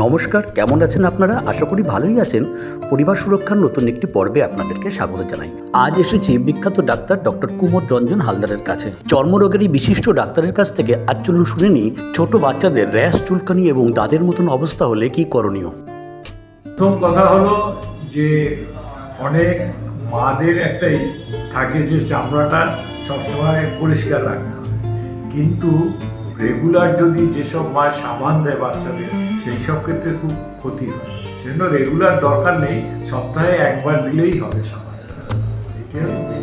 নমস্কার, কেমন আছেন আপনারা? আশা করি ভালোই আছেন। পরিবার সুরক্ষার নতুন একটি পর্বে আপনাদেরকে স্বাগত জানাই। আজ এসেছি বিখ্যাত ডাক্তার ডক্টর কুমোদ রঞ্জন হালদারের কাছে। চর্মরোগেরই বিশিষ্ট ডাক্তারের কাছ থেকে চলুন শুনে নিই, ছোট বাচ্চাদের র্যাশ, চুলকানি এবং দাঁতের মতন অবস্থা হলে কি করণীয়? প্রথম কথা হলো যে, অনেক মাদের একটাই থাকে যে চামড়াটা সবসময় পরিষ্কার রাখতে হবে কিন্তু রেগুলার যদি যেসব মা সাবান দেয় বাচ্চাদের, সেই সব ক্ষেত্রে খুব ক্ষতি হয়। সেজন্য রেগুলার দরকার নেই, সপ্তাহে একবার দিলেই হবে সাবানটা এটা হলো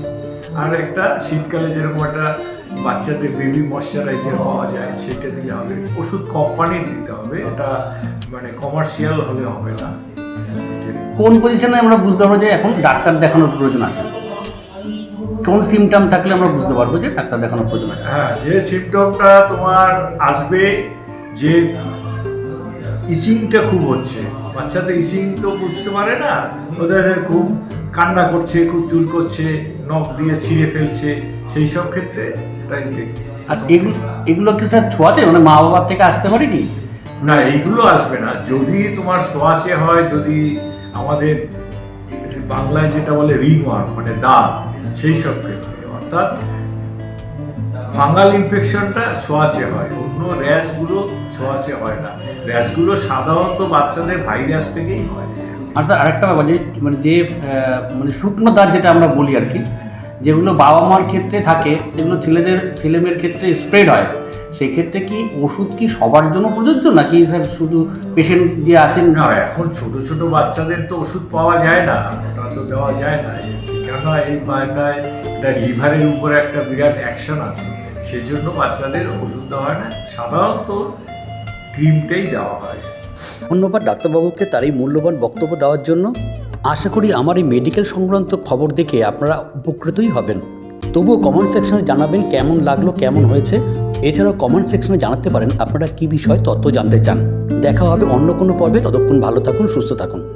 আর একটা, শীতকালে যেরকম একটা বাচ্চাদের বেবি ময়শ্চারাইজার পাওয়া যায়, সেটা দিলে হবে। ওষুধ কোম্পানির দিতে হবে, এটা মানে কমার্শিয়াল হলে হবে না। কোন পজিশনে আমরা বুঝতে পারব যে এখন ডাক্তার দেখানোর প্রয়োজন আছে? কোন সিমটম থাকলে আমরা বুঝতে পারব যে ডাক্তার দেখানোর প্রয়োজন আছে। হ্যাঁ যে সিমটমটা তোমার আসবে যে ইচিংটা খুব হচ্ছে। বাচ্চাদের ইচিং তো বুঝতে পারে না ওদের খুব কান্না করছে খুব চুল করছে নখ দিয়ে ছিঁড়ে ফেলছে সেই সব ক্ষেত্রে তাই দেখতে আর এগুলো এগুলো কি স্যার ছোঁয়াছে? মানে মা বাবার থেকে আসতে পারে কি? না এইগুলো আসবে না। যদি তোমার সোয়াশে হয় যদি আমাদের বাংলায় যেটা বলে রিংওয়ার্ম মানে দাঁত, সেই সব ক্ষেত্রে অর্থাৎ ফাঙ্গাল ইনফেকশনটা সোয়াচে হয়, অন্য র্যাশগুলো সোয়াচে হয় না। র্যাশগুলো সাধারণত বাচ্চাদের ভাইরাস থেকেই হয়। স্যার, আরেকটা ব্যাপার যে মানে যে মানে শুকনো দাঁত যেটা আমরা বলি আর কি যেগুলো বাবা মার ক্ষেত্রে থাকে সেগুলো ছেলেদের ছেলেমেয়ের ক্ষেত্রে স্প্রেড হয়। সেই ক্ষেত্রে কি ওষুধ কি সবার জন্য প্রযোজ্য নাকি স্যার শুধু পেশেন্ট যে আছেন? না এখন ছোট ছোট বাচ্চাদের তো ওষুধ পাওয়া যায় না ওটা তো দেওয়া যায় না। কেননা এই পায়টায় এটা লিভারের উপরে একটা বিরাট অ্যাকশন আছে। সেই জন্য বাচ্চাদের ওষুধ দেওয়া হয় না। সাধারণত ক্রিমটাই দেওয়া হয়। ধন্যবাদ ডাক্তারবাবুকে তার এই মূল্যবান বক্তব্য দেওয়ার জন্য আশা করি আমার এই মেডিকেল সংক্রান্ত খবর দেখে আপনারা উপকৃতই হবেন। তবুও কমেন্ট সেকশনে জানাবেন কেমন লাগল, কেমন হয়েছে। এছাড়াও কমেন্ট সেকশনে জানাতে পারেন আপনারা কি বিষয়ে তথ্য জানতে চান। দেখা হবে অন্য কোনো পর্বে। ততক্ষণ ভালো থাকুন, সুস্থ থাকুন।